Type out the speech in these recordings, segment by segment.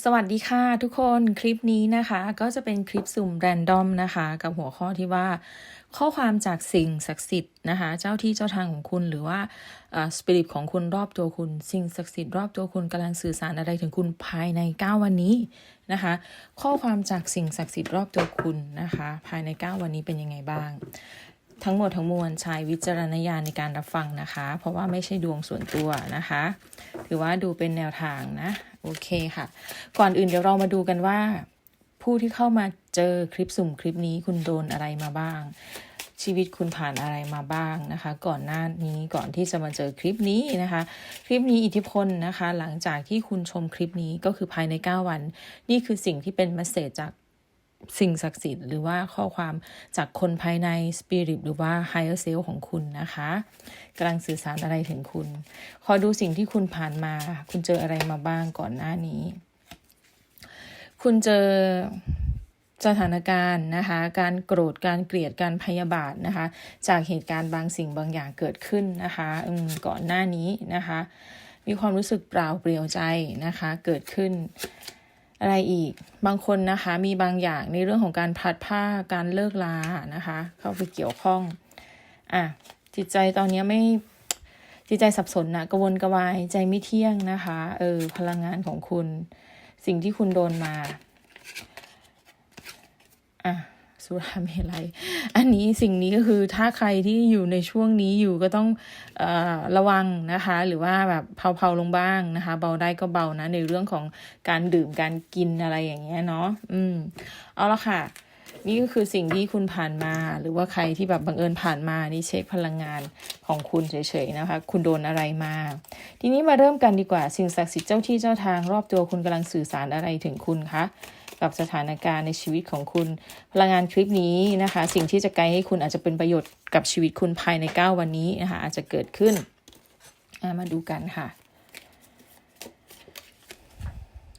สวัสดีค่ะทุกคนคลิปนี้นะคะ ก็จะเป็นคลิปสุ่มแรนดอมนะคะ กับหัวข้อที่ว่า ข้อความจากสิ่งศักดิ์สิทธิ์นะคะ เจ้าที่เจ้าทางของคุณหรือว่าสปิริตของคุณรอบตัวคุณ สิ่งศักดิ์สิทธิ์รอบตัวคุณกำลังสื่อสารอะไรถึงคุณภายใน 9 วันนี้นะคะ ข้อความจากสิ่งศักดิ์สิทธิ์รอบตัวคุณนะคะ ภายใน 9 วันนี้เป็นยังไงบ้าง ทั้งหมดทั้งมวลใช้วิจารณญาณในการรับฟังนะคะ เพราะว่าไม่ใช่ดวงส่วนตัวนะคะ ถือว่าดูเป็นแนวทางนะ โอเคค่ะ ก่อนอื่นเดี๋ยวเรามาดูกันว่า ผู้ที่เข้ามาเจอคลิปสุ่มคลิปนี้คุณโดนอะไรมาบ้าง ชีวิตคุณผ่านอะไรมาบ้างนะคะ ก่อนหน้านี้ก่อนที่จะมาเจอคลิปนี้นะคะ คลิปนี้อิทธิพลนะคะ หลังจากที่คุณชมคลิปนี้ก็คือภายใน 9 วัน นี่คือสิ่งที่เป็นมสเซจจาก สิ่งศักดิ์สิทธิ์หรือว่าข้อความจากคนภายในสปิริตหรือว่า higher self ของคุณนะคะกำลังสื่อสารอะไรถึงคุณ ขอดูสิ่งที่คุณผ่านมา คุณเจออะไรมาบ้างก่อนหน้านี้ คุณเจอสถานการณ์นะคะ การโกรธ การเกลียด การพยาบาทนะคะ จากเหตุการณ์บางสิ่งบางอย่างเกิดขึ้นนะคะก่อนหน้านี้นะคะ มีความรู้สึกเปล่าเปลี่ยวใจนะคะ เกิดขึ้น อะไรอีก บางคนนะคะมีบางอย่างในเรื่องของการพัดผ้าการเลิกลานะคะ เข้าไปเกี่ยวข้องอะจิตใจตอนนี้ไม่จิตใจสับสนนะกระวนกระวายใจไม่เที่ยงนะคะเออพลังงานของคุณ สิ่งที่คุณโดนมาอะ สุราเมลัย อันนี้สิ่งนี้ก็คือถ้าใครที่อยู่ในช่วงนี้อยู่ก็ต้องอระวังนะคะ หรือว่าแบบเผาๆลงบ้างนะคะ เบาได้ก็เบานะ ในเรื่องของการดื่มการกินอะไรอย่างเงี้ยเนาะอืม เอาละค่ะ นี่ก็คือสิ่งที่คุณผ่านมา หรือว่าใครที่แบบบังเอิญผ่านมานี่เช็คพลังงานของคุณเฉยๆนะคะ คุณโดนอะไรมา ทีนี้มาเริ่มกันดีกว่าสิ่งศักดิ์สิทธิ์เจ้าที่เจ้าทางรอบตัวคุณกำลังสื่อสารอะไรถึงคุณคะ กับสถานการณ์ในชีวิตของคุณ พลังงานคลิปนี้นะคะ สิ่งที่จะไกด์ให้คุณอาจจะเป็นประโยชน์กับชีวิตคุณภายใน 9 วันนี้นะคะอาจจะเกิดขึ้น มาดูกันค่ะ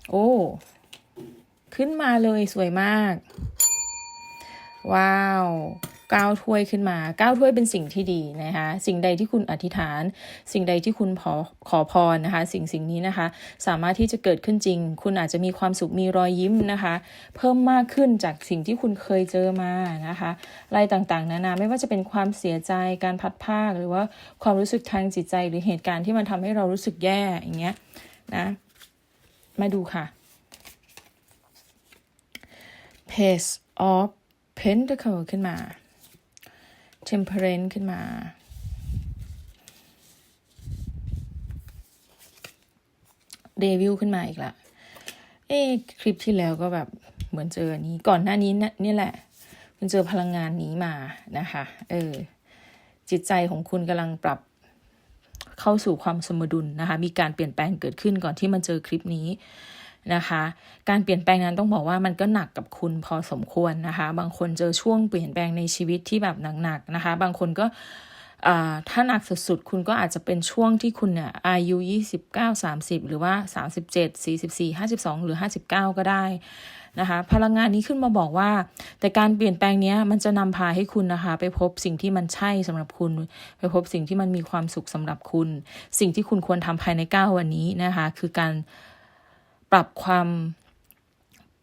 โอ้ ขึ้นมาเลยสวยมาก ว้าว ก้าวถ้วยขึ้นมาก้าวถ้วยเป็นสิ่งที่ดีนะคะ สิ่งใดที่คุณอธิษฐาน สิ่งใดที่คุณขอขอพรนะคะ สิ่งสิ่งนี้นะคะ สามารถที่จะเกิดขึ้นจริง คุณอาจจะมีความสุขมีรอยยิ้มนะคะ เพิ่มมากขึ้นจากสิ่งที่คุณเคยเจอมานะคะอะไรต่างๆนานาไม่ว่าจะเป็นความเสียใจการพัดภาค หรือว่าความรู้สึกทางจิตใจ หรือเหตุการณ์ที่มันทำให้เรารู้สึกแย่อย่างเงี้ยนะมาดูค่ะ Page of Pentacle ขึ้นมา temperance ขึ้นมา เดวิลขึ้นมาอีกละ เอ๊คลิปที่แล้วก็แบบเหมือนเจอนี้ ก่อนหน้านี้นี่แหละ คุณเจอพลังงานนี้มานะคะ เออ จิตใจของคุณกำลังปรับเข้าสู่ความสมดุลนะคะ มีการเปลี่ยนแปลงเกิดขึ้นก่อนที่มันเจอคลิปนี้ นะคะ การเปลี่ยนแปลงนั้นต้องบอกว่ามันก็หนักกับคุณพอสมควรนะคะ บางคนเจอช่วงเปลี่ยนแปลงในชีวิตที่แบบหนักๆนะคะ บางคนก็ถ้าหนักสุดๆ คุณก็อาจจะเป็นช่วงที่คุณเนี่ยอายุ 29 30 หรือว่า 37 44 52 หรือ 59 ก็ได้นะคะพลังงานนี้ขึ้นมาบอกว่า แต่การเปลี่ยนแปลงนี้มันจะนำพาให้คุณนะคะ ไปพบสิ่งที่มันใช่สำหรับคุณ ไปพบสิ่งที่มันมีความสุขสำหรับคุณ สิ่งที่คุณควรทำภายใน 9 วันนี้นะคะ คือการ ปรับความ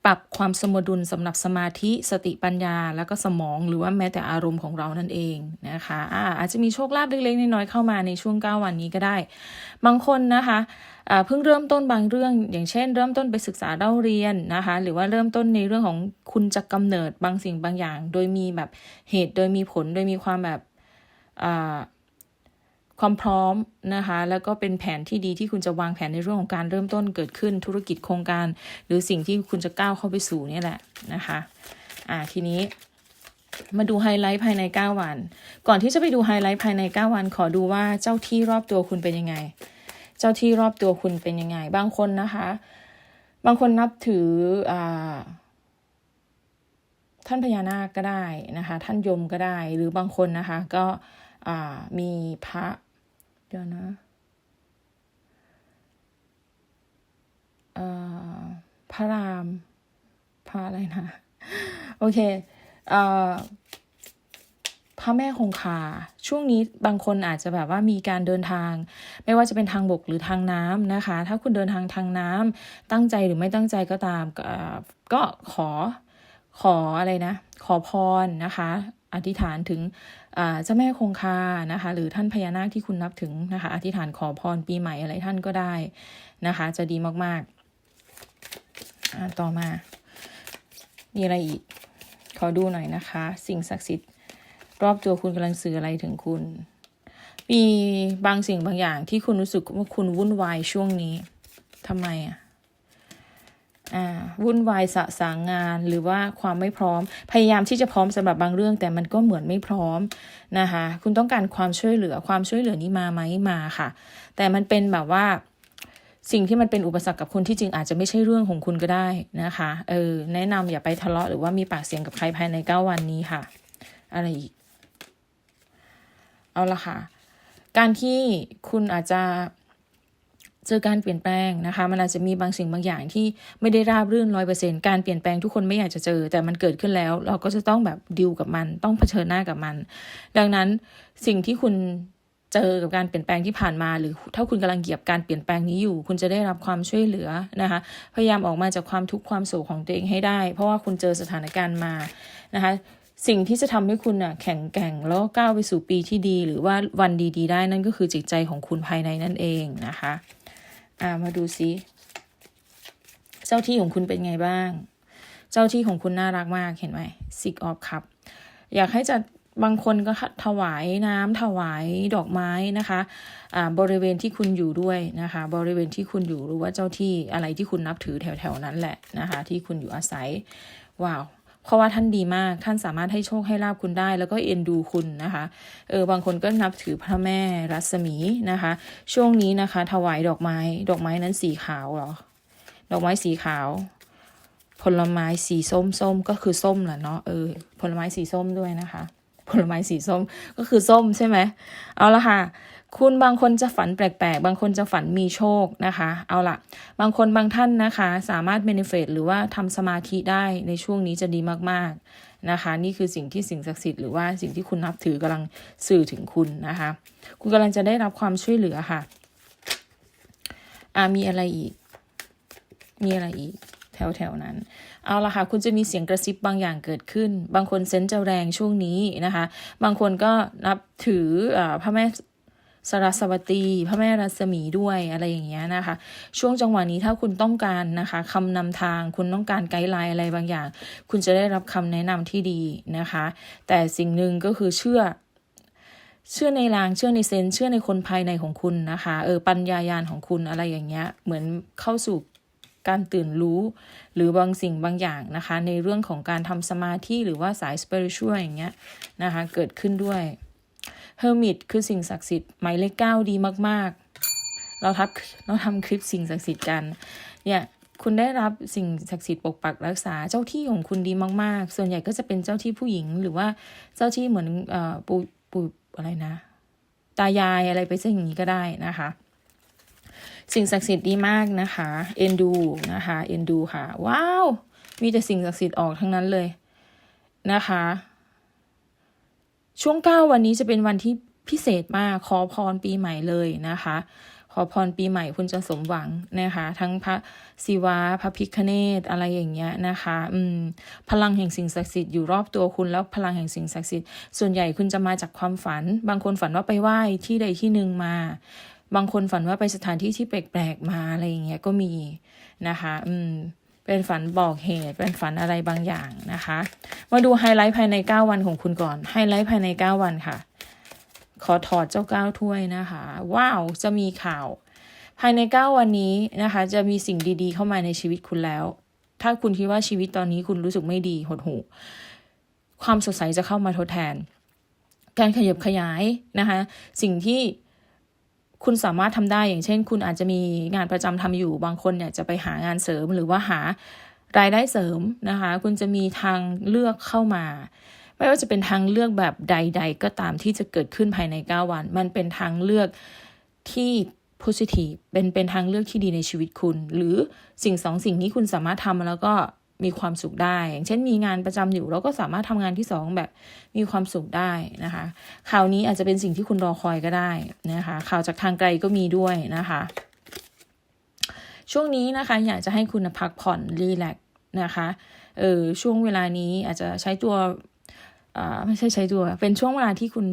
ปรับความสมดุลสำหรับสมาธิสติปัญญา แล้วก็สมองหรือว่าแม้แต่อารมณ์ของเรานั่นเองนะคะอาอาจจะมีโชคลาภเล็กๆน้อยๆเข้ามาในช่วง 9 วันนี้ก็ได้ บางคนนะคะเพิ่งเริ่มต้นบางเรื่อง อย่างเช่น เริ่มต้นไปศึกษาเล่าเรียนนะคะหรือว่าเริ่มต้นในเรื่องของคุณจะกำเนิดบางสิ่งบางอย่าง โดยมีแบบเหตุโดยมีผลโดยมีความแบบ ความพร้อมนะคะแล้วก็เป็นแผนที่ดีที่คุณจะวางแผนในเรื่องของการเริ่มต้นเกิดขึ้นธุรกิจโครงการ หรือสิ่งที่คุณจะก้าวเข้าไปสู่นี่แหละนะคะอ่าทีนี้มาดูไฮไลท์ภายใน 9 วัน ก่อนที่จะไปดูไฮไลท์ภายใน 9 วัน ขอดูว่าเจ้าที่รอบตัวคุณเป็นยังไง เจ้าที่รอบตัวคุณเป็นยังไง บางคนนะคะ บางคนนับถืออ่าท่านพญานาคก็ได้นะคะ ท่านยมก็ได้ หรือบางคนนะคะ ก็มีพระ เดี๋ยวนะพระรามพระอะไรนะ โอเคพพระแม่คงคา ช่วงนี้บางคนอาจจะแบบว่ามีการเดินทาง ไม่ว่าจะเป็นทางบกหรือทางน้ำนะคะ ถ้าคุณเดินทางทางน้ำตั้งใจหรือไม่ตั้งใจก็ตาม ก็ขอขออะไรนะ ขอพรนะคะ อธิษฐานถึง เจ้าแม่คงคานะคะ หรือท่านพญานาคที่คุณนับถึงนะคะ อธิษฐานขอพรปีใหม่อะไรท่านก็ได้นะคะ จะดีมากๆต่อมา มีอะไรอีก ขอดูหน่อยนะคะ สิ่งศักดิ์สิทธิ์ รอบตัวคุณกำลังสื่ออะไรถึงคุณ มีบางสิ่งบางอย่างที่คุณรู้สึกว่าคุณวุ่นวายช่วงนี้ทำไมอะ วุ่นวายสะสางงานหรือว่าความไม่พร้อม พยายามที่จะพร้อมสำหรับบางเรื่อง แต่มันก็เหมือนไม่พร้อมนะคะ คุณต้องการความช่วยเหลือความช่วยเหลือนี้มาไหมมาค่ะ แต่มันเป็นแบบว่า สิ่งที่มันเป็นอุปสรรคกับคนที่จริงอาจจะไม่ใช่เรื่องของคุณก็ได้นะคะเออแนะนำอย่าไปทะเลาะหรือว่ามีปากเสียงกับใครภายในเก้าวันนี้ค่ะ อะไรอีก เอาละค่ะ การที่คุณอาจจะ เจอการเปลี่ยนแปลงนะคะมันอาจจะมีบางสิ่งบางอย่างที่ไม่ได้ราบรื่นร้อยเปอร์เซ็นการเปลี่ยนแปลงทุกคนไม่อยากจะเจอ แต่มันเกิดขึ้นแล้ว เราก็จะต้องแบบดิวกับมัน ต้องเผชิญหน้ากับมัน ดังนั้นสิ่งที่คุณเจอกับการเปลี่ยนแปลงที่ผ่านมา หรือถ้าคุณกำลังเหยียบการเปลี่ยนแปลงนี้อยู่ คุณจะได้รับความช่วยเหลือนะคะ พยายามออกมาจากความทุกข์ความโศกของตัวเองให้ได้ เพราะว่าคุณเจอสถานการณ์มานะคะสิ่งที่จะทำให้คุณอะแข็งแกร่งแล้วก้าวไปสู่ปีที่ดี หรือว่าวันดี ๆ ได้นั่นก็คือจิตใจของคุณภายในนั่นเองนะคะ อ่ามาดูซิเจ้าที่ของคุณเป็นไงบ้าง เจ้าที่ของคุณน่ารักมากเห็นไหมซิกออฟคับ อยากให้จะบางคนก็ถวายน้ำถวายดอกไม้นะคะะบริเวณที่คุณอยู่ด้วยนะคะ บริเวณที่คุณอยู่หรือว่าเจ้าที่อะไรที่คุณนับถือแถวๆนั้นแหละนะคะ ที่คุณอยู่อาศัยว้าว เพราะว่าท่านดีมากท่านสามารถให้โชคให้ลาบคุณได้ แล้วก็เอ็นดูคุณนะคะเออบางคนก็นับถือพระแม่รัศมีนะคะ ช่วงนี้นะคะ ถวายดอกไม้ ดอกไม้นั้นสีขาวเหรอ ดอกไม้สีขาว ผลไม้สีส้มส้มก็คือส้มแหละเนาะเออผลไม้สีส้มด้วยนะคะ ผลไม้สีส้มก็คือส้มใช่ไหมเอาละค่ะ คุณบางคนจะฝันแปลกๆ บางคนจะฝันมีโชคนะคะ เอาละบางคนบางท่านนะคะ สามารถเมนิเฟตหรือว่าทำสมาธิได้ในช่วงนี้จะดีมากๆนะคะ นี่คือสิ่งที่สิ่งศักดิ์สิทธิ์หรือว่าสิ่งที่คุณนับถือกำลังสื่อถึงคุณนะคะ คุณกำลังจะได้รับความช่วยเหลือค่ะอ่ามีอะไรอีก มีอะไรอีก แถวๆนั้น เอาละค่ะ คุณจะมีเสียงกระซิบบางอย่างเกิดขึ้น บางคนเซนจะแรงช่วงนี้นะคะ บางคนก็นับถืออพระแม่ สรสวตีพระแม่รัศมีด้วยอะไรอย่างเงี้ยนะคะ ช่วงจังหวะนี้ถ้าคุณต้องการนะคะคำนำทางคุณต้องการไกด์ไลน์อะไรบางอย่าง คุณจะได้รับคำแนะนำที่ดีนะคะ แต่สิ่งหนึ่งก็คือเชื่อ เชื่อในรางเชื่อในเซนเชื่อในคนภายในของคุณนะคะเออปัญญายาณของคุณอะไรอย่างเงี้ย เหมือนเข้าสู่การตื่นรู้หรือบางสิ่งบางอย่างนะคะ ในเรื่องของการทำสมาธิหรือว่าสายสเปริชวลอย่างเงี้ยนะคะ เกิดขึ้นด้วย เฮอร์มิตคือสิ่งศักดิ์สิทธิ์หมายเลขเก้าดีมาก ๆ เราทับเราทำคลิปสิ่งศักดิ์สิทธิ์กันเนี่ยคุณได้รับสิ่งศักดิ์สิทธิ์ปกปักรักษาเจ้าที่ของคุณดีมาก ๆ ส่วนใหญ่ก็จะเป็นเจ้าที่ผู้หญิง หรือว่าเจ้าที่เหมือนเอ่อปูปูอะไรนะ ตายายอะไรไปซะอย่างนี้ก็ได้นะคะ สิ่งศักดิ์สิทธิ์ดีมากนะคะเอ็นดูนะคะเอ็นดูค่ะ ว้าว มีแต่สิ่งศักดิ์สิทธิ์ออกทั้งนั้นเลยนะคะ ช่วงเก้าวันนี้จะเป็นวันที่พิเศษมากขอพรปีใหม่เลยนะคะ ขอพรปีใหม่คุณจะสมหวังนะคะ ทั้งพระศิวะพระพิคเนตอะไรอย่างเงี้ยนะคะอืมพลังแห่งสิ่งศักดิ์สิทธิ์อยู่รอบตัวคุณแล้วพลังแห่งสิ่งศักดิ์สิทธิ์ส่วนใหญ่คุณจะมาจากความฝัน บางคนฝันว่าไปไหว้ที่ใดที่หนึ่งมา บางคนฝันว่าไปสถานที่ที่แปลกๆมาอะไรอย่างเงี้ยก็มีนะคะ อืม เป็นฝันบอกเหตุ เป็นฝันอะไรบางอย่างนะคะ มาดูไฮไลท์ภายใน 9 วันของคุณก่อน ไฮไลท์ภายใน 9 วันค่ะ ขอถอดเจ้าก้าถ้วยนะคะ ว้าว จะมีข่าว ภายใน 9 วันนี้นะคะ จะมีสิ่งดีๆ เข้ามาในชีวิตคุณแล้ว ถ้าคุณคิดว่าชีวิตตอนนี้คุณรู้สึกไม่ดีหดหู่ความสดใสจะเข้ามาทดแทน การขยับขยายนะคะ สิ่งที่ คุณสามารถทำได้อย่างเช่น คุณอาจจะมีงานประจำทำอยู่ บางคนเนี่ยจะไปหางานเสริมหรือว่าหารายได้เสริมนะคะ คุณจะมีทางเลือกเข้ามา ไม่ว่าจะเป็นทางเลือกแบบใด ๆ ก็ตามที่จะเกิดขึ้นภายใน 9 วัน มันเป็นทางเลือกที่ positive เป็นเป็นทางเลือกที่ดีในชีวิตคุณ หรือสิ่งสองสิ่งนี้คุณสามารถทำแล้วก็ มีความสุขได้ อย่างเช่นมีงานประจำอยู่ เราก็สามารถทำงานที่สองแบบมีความสุขได้นะคะข่าวนี้อาจจะเป็นสิ่งที่คุณรอคอยก็ได้นะคะข่าวจากทางไกลก็มีด้วยนะคะ ช่วงนี้นะคะอยากจะให้คุณพักผ่อนรีแลกซ์นะคะเออช่วงเวลานี้อาจจะใช้ตัวอ่าไม่ใช่ใช้ตัว เป็นช่วงเวลาที่คุณ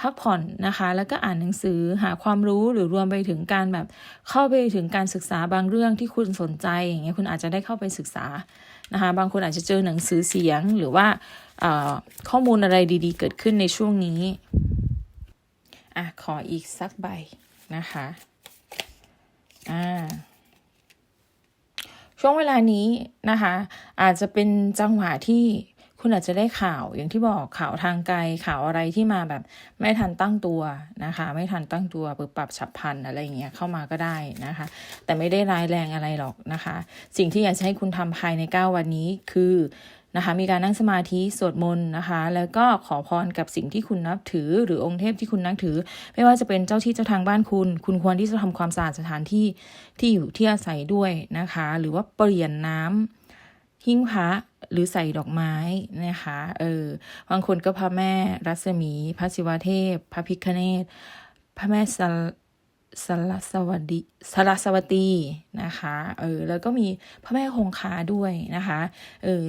พักผ่อนนะคะ แล้วก็อ่านหนังสือหาความรู้หรือรวมไปถึงการแบบเข้าไปถึงการศึกษาบางเรื่องที่คุณสนใจอย่างเงี้ยคุณอาจจะได้เข้าไปศึกษานะคะ บางคนอาจจะเจอหนังสือเสียงหรือว่าข้อมูลอะไรดีๆ เกิดขึ้นในช่วงนี้อะขออีกสักใบนะคะอ่าช่วงเวลานี้นะคะ อาจจะเป็นจังหวะที่ คุณอาจจะได้ข่าวอย่างที่บอกข่าวทางไกลข่าวอะไรที่มาแบบไม่ทันตั้งตัวนะคะ ไม่ทันตั้งตัวปรับปรับฉับพลันอะไรอย่างเงี้ยเข้ามาก็ได้นะคะ แต่ไม่ได้ร้ายแรงอะไรหรอกนะคะ สิ่งที่อยากจะให้คุณทำภายใน 9 วันนี้คือนะคะมีการนั่งสมาธิสวดมนต์นะคะ แล้วก็ขอพรกับสิ่งที่คุณนับถือ หรือองค์เทพที่คุณนับถือ ไม่ว่าจะเป็นเจ้าที่เจ้าทางบ้านคุณ คุณควรที่จะทำความสะอาดสถานที่ที่อยู่ที่อาศัยด้วยนะคะ หรือว่าเปลี่ยนน้ำ หิ้งพระหรือใส่ดอกไม้นะคะเออบางคนก็พระแม่รัศมี พระศิวเทพ พระพิคเนตพระแม่สลสลสวัสดีสลสวัตีนะคะเออแล้วก็มีพระแม่คงคาด้วยนะคะเออ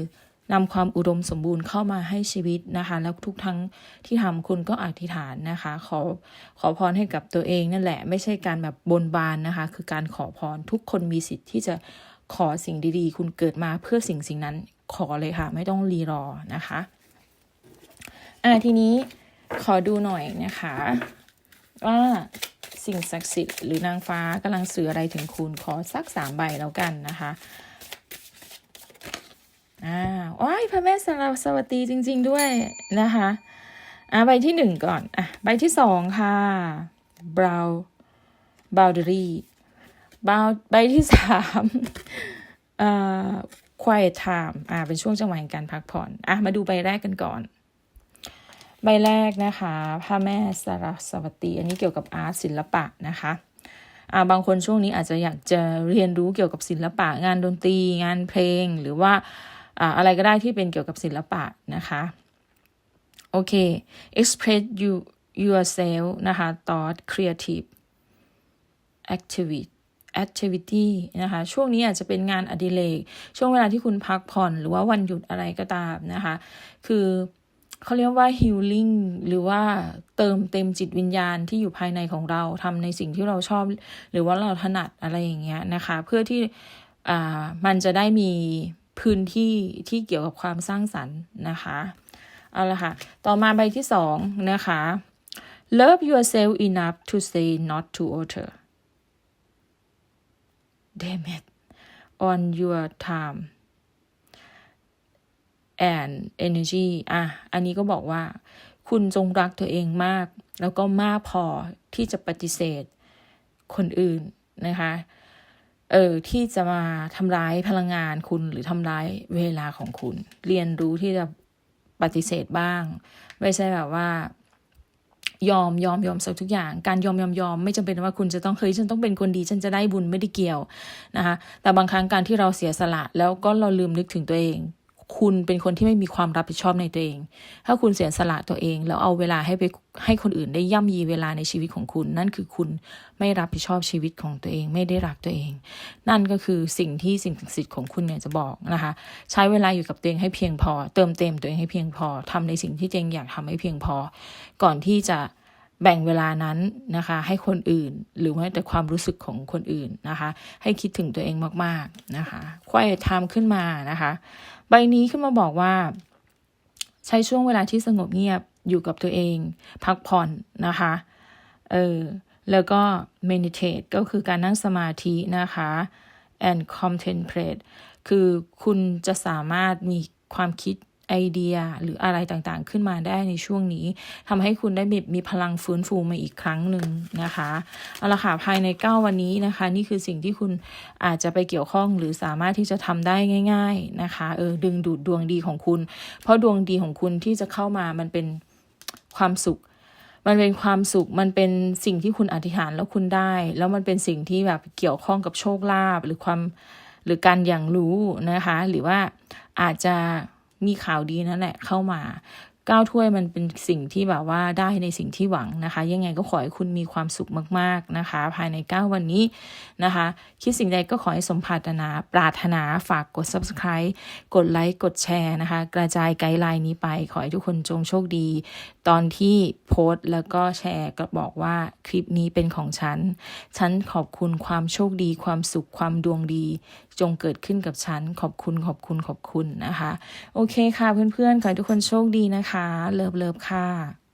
นำความอุดมสมบูรณ์เข้ามาให้ชีวิตนะคะ แล้วทุกทั้งที่ทำคุณก็อธิษฐานนะคะ ขอขอพรให้กับตัวเองนั่นแหละ ไม่ใช่การแบบบนบานนะคะ คือการขอพรทุกคนมีสิทธิ์ที่จะ ขอสิ่งดีๆ คุณเกิดมาเพื่อสิ่งสิ่งนั้นขอเลยค่ะ ไม่ต้องรีรอนะคะอ่าทีนี้ขอดูหน่อยนะคะ ว่าสิ่งศักดิ์สิทธิ์หรือนางฟ้ากำลังสื่ออะไรถึงคุณขอสักสามใบแล้วกันนะคะอ่าว้ายพระแม่สารสวัสดีจริง ๆด้วยนะคะอ่าใบที่หนึ่งก่อนอะใบที่สองค่ะบราวบาวเดอรี่ ใบที่สามอ่า quiet time อ่า เป็นช่วงจังหวะการพักผ่อน อะ มาดูใบแรกกันก่อน ใบแรกนะคะพระแม่สารสวัสดีอันนี้เกี่ยวกับอาร์ตศิลปะนะคะ อ่า บางคนช่วงนี้อาจจะอยากจะเรียนรู้เกี่ยวกับศิลปะ งานดนตรี งานเพลง หรือว่าอะไรก็ได้ที่เป็นเกี่ยวกับศิลปะนะคะ โอเค express you yourself นะคะ thought creative activity activity นะคะ ช่วงนี้อาจจะเป็นงานอดิเรก ช่วงเวลาที่คุณพักผ่อนหรือว่าวันหยุดอะไรก็ตามนะคะ คือเขาเรียกว่า healing หรือว่าเติมเต็มจิตวิญญาณที่อยู่ภายในของเราทำในสิ่งที่เราชอบ หรือว่าเราถนัดอะไรอย่างเงี้ยนะคะ เพื่อที่อ่ามันจะได้มีพื้นที่ที่เกี่ยวกับความสร้างสรรค์นะคะเอาละค่ะ ต่อมาใบที่สองนะคะ love yourself enough to say not to alter damn it on your time and energy อะ อันนี้ก็บอกว่า คุณจงรักตัวเองมาก แล้วก็มากพอที่จะปฏิเสธคนอื่นนะคะ เออ ที่จะมาทำร้ายพลังงานคุณหรือทำร้ายเวลาของคุณ เรียนรู้ที่จะปฏิเสธบ้าง ไม่ใช่แบบว่า ยอมยอมยอมสักทุกอย่าง การยอมยอมยอมไม่จำเป็นว่าคุณจะต้องเคยฉันต้องเป็นคนดีฉันจะได้บุญไม่ได้เกี่ยวนะคะแต่บางครั้งการที่เราเสียสละแล้วก็เราลืมนึกถึงตัวเอง คุณเป็นคนที่ไม่มีความรับผิดชอบในตัวเอง ถ้าคุณเสียสละตัวเอง แล้วเอาเวลาให้ไปให้คนอื่นได้ย่ำยีเวลาในชีวิตของคุณ นั่นคือคุณไม่รับผิดชอบชีวิตของตัวเอง ไม่ได้รักตัวเอง นั่นก็คือสิ่งที่สิ่งศักดิ์สิทธิ์ของคุณเนี่ยจะบอกนะคะ ใช้เวลาอยู่กับตัวเองให้เพียงพอ เติมเต็มตัวเองให้เพียงพอทำในสิ่งที่ตัวเองอยากทำให้เพียงพอ ก่อนที่จะ แบ่งเวลานั้นนะคะ ให้คนอื่นหรือว่าแต่ความรู้สึกของคนอื่นนะคะ ให้คิดถึงตัวเองมากๆนะคะควายทำขึ้นมานะคะ ใบนี้ขึ้นมาบอกว่า ใช้ช่วงเวลาที่สงบเงียบอยู่กับตัวเอง พักผ่อนนะคะเออแล้วก็ meditate ก็คือการนั่งสมาธินะคะ and contemplate คือคุณจะสามารถมีความคิด ไอเดียหรืออะไรต่างๆ ขึ้นมาได้ในช่วงนี้ทำให้คุณได้มีมีพลังฟื้นฟูมาอีกครั้งหนึ่งนะคะเอาละค่ะภายใน 9 วันนี้นะคะ นี่คือสิ่งที่คุณอาจจะไปเกี่ยวข้องหรือสามารถที่จะทำได้ง่าย ๆนะคะเออดึงดูดดวงดีของคุณ เพราะดวงดีของคุณที่จะเข้ามามันเป็นความสุข มันเป็นความสุข มันเป็นสิ่งที่คุณอธิษฐานแล้วคุณได้ แล้วมันเป็นสิ่งที่แบบเกี่ยวข้องกับโชคลาภหรือความหรือการอย่างรู้นะคะ หรือว่าอาจจะ มีข่าวดีนั่นแหละเข้ามาก้าวถ้วยมันเป็นสิ่งที่แบบว่าได้ในสิ่งที่หวังนะคะ ยังไงก็ขอให้คุณมีความสุขมากๆนะคะ ภายใน 9 วันนี้นะคะ คิดสิ่งใดก็ขอให้สมปรารถนาปรารถนาฝากกด subscribe กดไลค์กดแชร์นะคะ กระจายไกด์ไลน์นี้ไป ขอให้ทุกคนจงโชคดี ตอนที่โพสต์แล้วก็แชร์ก็บอกว่าคลิปนี้เป็นของฉัน ฉันขอบคุณความโชคดี ความสุขความดวงดี จงเกิดขึ้นกับฉัน ขอบคุณขอบคุณขอบคุณนะคะ โอเคค่ะเพื่อนๆขอให้ทุกคนโชคดีนะคะ เลิฟเลิฟค่ะ